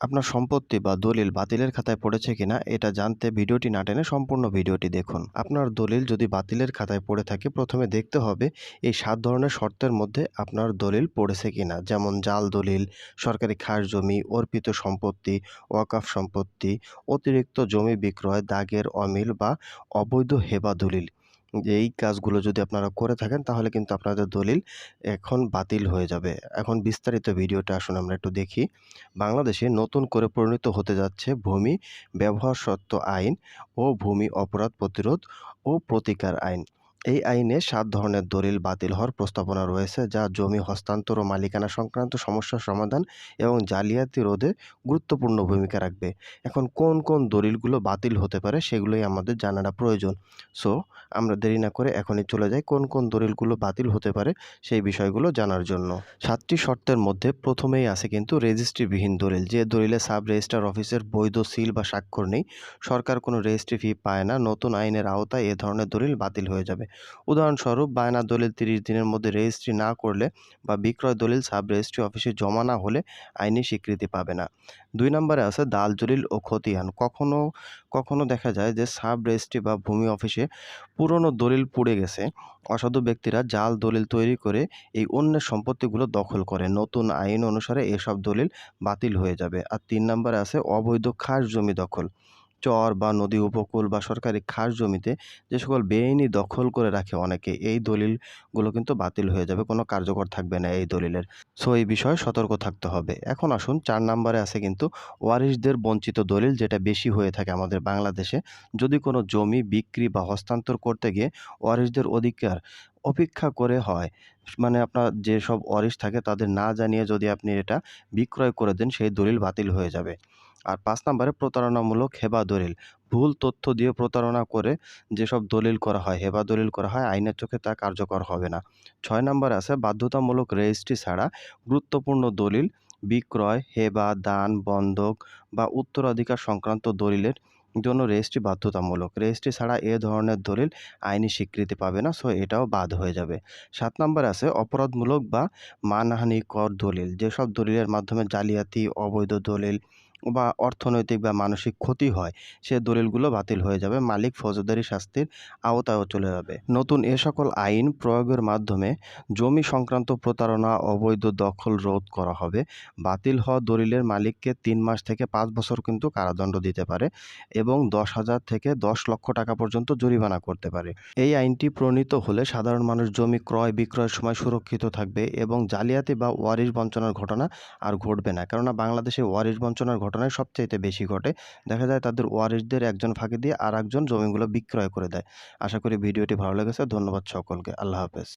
আপনার সম্পত্তি বা দলিল বাতিলের খাতায় পড়েছে কিনা এটা জানতে ভিডিওটি না টেনে সম্পূর্ণ ভিডিওটি দেখুন। আপনার দলিল যদি বাতিলের খাতায় পড়ে থাকে, প্রথমে দেখতে হবে এই সাত ধরনের শর্তের মধ্যে আপনার দলিল পড়েছে কিনা। যেমন জাল দলিল, সরকারি খাস জমি, অর্পিত সম্পত্তি, ওয়াকাফ সম্পত্তি, অতিরিক্ত জমি বিক্রয়, দাগের অমিল বা অবৈধ হেবা দলিল। এই কাজগুলো যদি আপনারা করে থাকেন, তাহলে কিন্তু আপনাদের দলিল এখন বাতিল হয়ে যাবে। এখন বিস্তারিত ভিডিওটা আসুন আমরা একটু দেখি। বাংলাদেশে নতুন করে পরিণত হতে যাচ্ছে ভূমি ব্যবহার সত্ত্ব আইন ও ভূমি অপরাধ প্রতিরোধ ও প্রতিকার আইন। এই আইনে সাত ধরনের দলিল বাতিল হওয়ার প্রস্তাবনা রয়েছে, যা জমি হস্তান্তর ও মালিকানা সংক্রান্ত সমস্যার সমাধান এবং জালিয়াতি রোধে গুরুত্বপূর্ণ ভূমিকা রাখবে। এখন কোন কোন দলিলগুলো বাতিল হতে পারে সেগুলোই আমাদের জানাটা প্রয়োজন। সো আমরা দেরি না করে এখনই চলে যাই কোন কোন দলিলগুলো বাতিল হতে পারে সেই বিষয়গুলো জানার জন্য। সাতটি শর্তের মধ্যে প্রথমেই আছে কিন্তু রেজিস্ট্রিবিহীন দলিল, যে দলিলে সাব রেজিস্ট্রার অফিসের বৈধ সিল বা স্বাক্ষর নেই। সরকার কোনো রেজিস্ট্রি ফি পায় না, নতুন আইনের আওতায় এ ধরনের দলিল বাতিল হয়ে যাবে। উদাহরণস্বরূপ, বায়না দলিল তিরিশ দিনের মধ্যে রেজিস্ট্রি না করলে বা বিক্রয় দলিল সাব রেজিস্ট্রি অফিসে জমা না হলে আইনি স্বীকৃতি পাবে না। দুই নম্বরে আছে দাল দলিল ও খতিয়ান। কখনো কখনো দেখা যায় যে সাব রেজিস্ট্রি বা ভূমি অফিসে পুরনো দলিল পুড়ে গেছে, অসাধু ব্যক্তিরা জাল দলিল তৈরি করে এই অন্যের সম্পত্তিগুলো দখল করে। নতুন আইন অনুসারে এসব দলিল বাতিল হয়ে যাবে। আর তিন নম্বরে আছে অবৈধ খাস জমি দখল। চর বা নদী উপকূল বা সরকারি খাস জমিতে যে সকল বেআইনি দখল করে রাখে অনেকে, এই দলিলগুলো কিন্তু বাতিল হয়ে যাবে, কোনো কার্যকর থাকবে না এই দলিলের। সো, এই বিষয়ে সতর্ক থাকতে হবে। এখন আসুন, চার নম্বরে আছে কিন্তু ওয়ারিশদের বঞ্চিত দলিল যেটা বেশি হয়ে থাকে আমাদের বাংলাদেশে। যদি কোনো জমি বিক্রি বা হস্তান্তর করতে গিয়ে ওয়ারিশদের অধিকার অপেক্ষা করে হয় মানে আপনার যেসব ওয়ারিশ থাকে তাদের না জানিয়ে যদি আপনি এটা বিক্রয় করে দেন, সেই দলিল বাতিল হয়ে যাবে। আর পাঁচ নম্বরে প্রতারণামূলক হেবা দলিল। ভুল তথ্য দিয়ে প্রতারণা করে যেসব দলিল করা হয়, হেবা দলিল করা হয়, আইনের চোখে তা কার্যকর হবে না। ছয় নম্বরে আছে, বাধ্যতামূলক রেজিস্ট্রি ছাড়া গুরুত্বপূর্ণ দলিল, বিক্রয়, হেবা, দান, বন্ধক বা উত্তরাধিকার সংক্রান্ত দলিলের জন্য রেজিস্ট্রি বাধ্যতামূলক। রেজিস্ট্রি ছাড়া এ ধরনের দলিল আইনি স্বীকৃতি পাবে না, সো এটাও বাদ হয়ে যাবে। সাত নম্বরে আছে, অপরাধমূলক বা মানহানিকর দলিল। যেসব দলিলের মাধ্যমে জালিয়াতি, অবৈধ দলিল বা অর্থনৈতিক বা মানসিক ক্ষতি হয়, সে দলিলগুলো বাতিল হয়ে যাবে, মালিক ফৌজদারি শাস্তির আওতায়ও চলে যাবে। নতুন এ সকল আইন প্রয়োগের মাধ্যমে জমি সংক্রান্ত প্রতারণা, অবৈধ দখল রোধ করা হবে। বাতিল হওয়া দলিলের মালিককে তিন মাস থেকে পাঁচ বছর কিন্তু কারাদণ্ড দিতে পারে এবং দশ হাজার থেকে দশ লক্ষ টাকা পর্যন্ত জরিমানা করতে পারে। এই আইনটি প্রণীত হলে সাধারণ মানুষ জমি ক্রয় বিক্রয়ের সময় সুরক্ষিত থাকবে এবং জালিয়াতি বা ওয়ারিশ বঞ্চনার ঘটনা আর ঘটবে না। কেননা বাংলাদেশে ওয়ারিশ বঞ্চনার ঘটনাই সবচাইতে বেশি ঘটে। দেখা যায় তাদের ওয়ারিশদের একজন ফাঁকি দিয়ে আর একজন জমিগুলো বিক্রয় করে দেয়। আশা করি ভিডিওটি ভালো লেগেছে। ধন্যবাদ সকলকে। আল্লাহ হাফেজ।